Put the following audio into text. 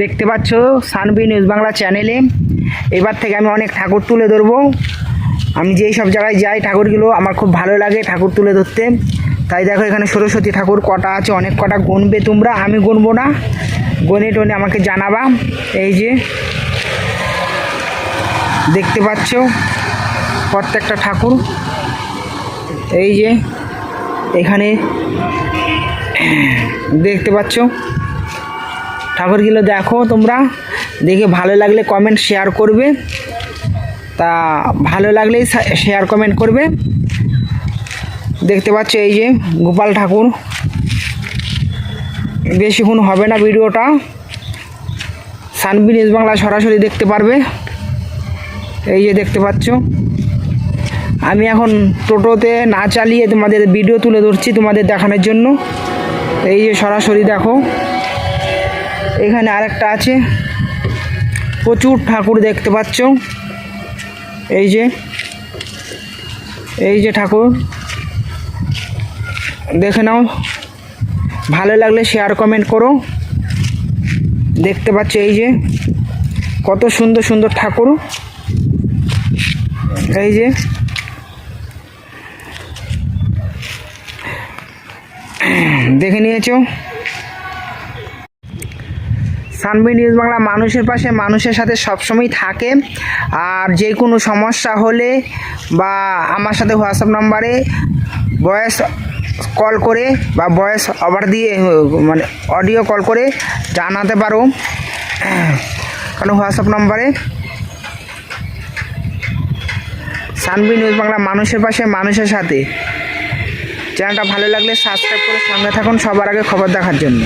দেখতে পাচ্ছ সানবি নিউজ বাংলা চ্যানেলে। এবার থেকে আমি অনেক ঠাকুর তুলে ধরবো। আমি যেই সব জায়গায় যাই, ঠাকুরগুলো আমার খুব ভালো লাগে ঠাকুর তুলে ধরতে। তাই দেখো এখানে সরস্বতী ঠাকুর কটা আছে, অনেক কটা গুনবে তোমরা, আমি গুনবো না। গনে টনে আমাকে জানাবা। এই যে, দেখতে পাচ্ছ প্রত্যেকটা ঠাকুর। এই যে, এখানে দেখতে পাচ্ছ ঠাকুরগুলো দেখো তোমরা। দেখে ভালো লাগলে কমেন্ট শেয়ার করবে। তা ভালো লাগলেই শেয়ার কমেন্ট করবে। দেখতে পাচ্ছ এই যে গোপাল ঠাকুর। বেশিক্ষণ হবে না ভিডিওটা। সানবি নিউজ বাংলা সরাসরি দেখতে পারবে। এই যে দেখতে পাচ্ছ। আমি এখন টোটোতে না চালিয়ে তোমাদের ভিডিও তুলে ধরছি তোমাদের দেখানোর জন্য। এই যে সরাসরি দেখো। এখানে আরেকটা আছে। প্রচুর ঠাকুর দেখতে পাচ্ছ। এই যে এই যে ঠাকুর। দেখে নাও। ভালো লাগলে শেয়ার কমেন্ট করো। দেখতে পাচ্ছ এই যে, কত সুন্দর সুন্দর ঠাকুর। এই যে। দেখে নিয়েছো? সানবি নিউজ বাংলা মানুষের পাশে, মানুষের সাথে সবসময় থাকে। আর যে কোনো সমস্যা হলে বা আমার সাথে হোয়াটসঅ্যাপ নাম্বারে ভয়েস কল করে বা ভয়েস ওভার দিয়ে মানে অডিও কল করে জানাতে পারো। কারণ হোয়াটসঅ্যাপ নাম্বারে সানবি নিউজ বাংলা মানুষের পাশে, মানুষের সাথে। চ্যানেলটা ভালো লাগলে সাবস্ক্রাইব করে সঙ্গে থাকুন। সবার আগে খবর দেখার জন্য।